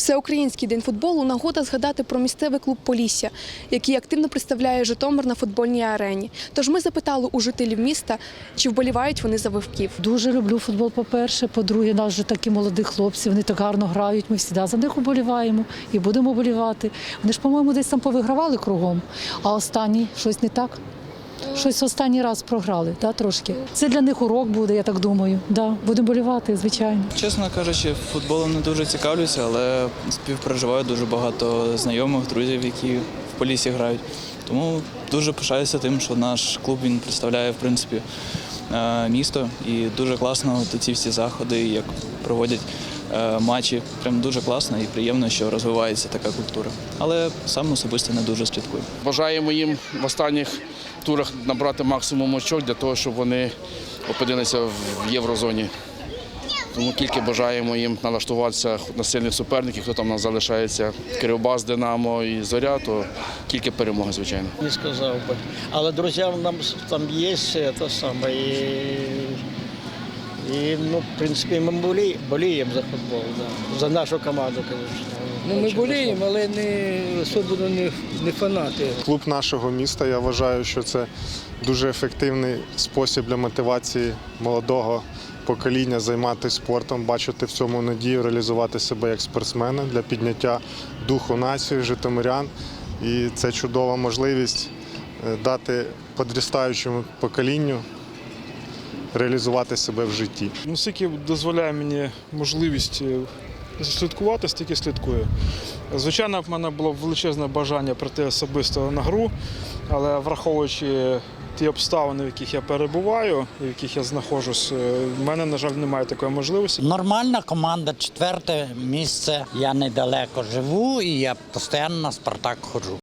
Всеукраїнський день футболу нагода згадати про місцевий клуб Полісся, який активно представляє Житомир на футбольній арені. Тож ми запитали у жителів міста, чи вболівають вони за вивків. Дуже люблю футбол, по-перше. По-друге, нас вже такі молоді хлопці, вони так гарно грають. Ми завжди за них уболіваємо і будемо болівати. Вони ж, по-моєму, десь там повигравали кругом, а останній щось не так. Щось останній раз програли, да, трошки. Це для них урок буде, я так думаю. Да, будемо болівати, звичайно. Чесно кажучи, футболом не дуже цікавлюся, але співпереживаю дуже багато знайомих, друзів, які в полісі грають. Тому дуже пишаюся тим, що наш клуб він представляє в принципі е, місто. І дуже класно ці всі заходи, як проводять матчі. Прям дуже класно і приємно, що розвивається така культура. Але сам особисто не дуже слідкую. Бажаємо їм в останніх турах набрати максимум очок для того, щоб вони опинилися в єврозоні. Тому тільки бажаємо їм налаштуватися на сильних суперників, хто там у нас залишається, Кривбас, Динамо і Зоря, то тільки перемога, звичайно. не сказав би. Але друзі нам там є це саме. І, і ну, в принципі, ми болі, боліємо за футбол, да. за нашу команду, звісно. Ну, ми боліємо, але не особливо не, не фанати. Клуб нашого міста. Я вважаю, що це дуже ефективний спосіб для мотивації молодого покоління займатися спортом, бачити в цьому надію, реалізувати себе як спортсмена для підняття духу нації, житомирян. І це чудова можливість е, дати подростаючому поколінню реалізувати себе в житті. Наскільки дозволяє мені можливість е, слідкувати, стільки слідкую. Звичайно, в мене було величезне бажання прийти особисто на гру, але враховуючи ті обставини, в яких я перебуваю, і в яких я знаходжусь, е, в мене, на жаль, немає такої можливості. Нормальна команда, четверте місце. Я недалеко живу і я постійно на Спартак ходжу.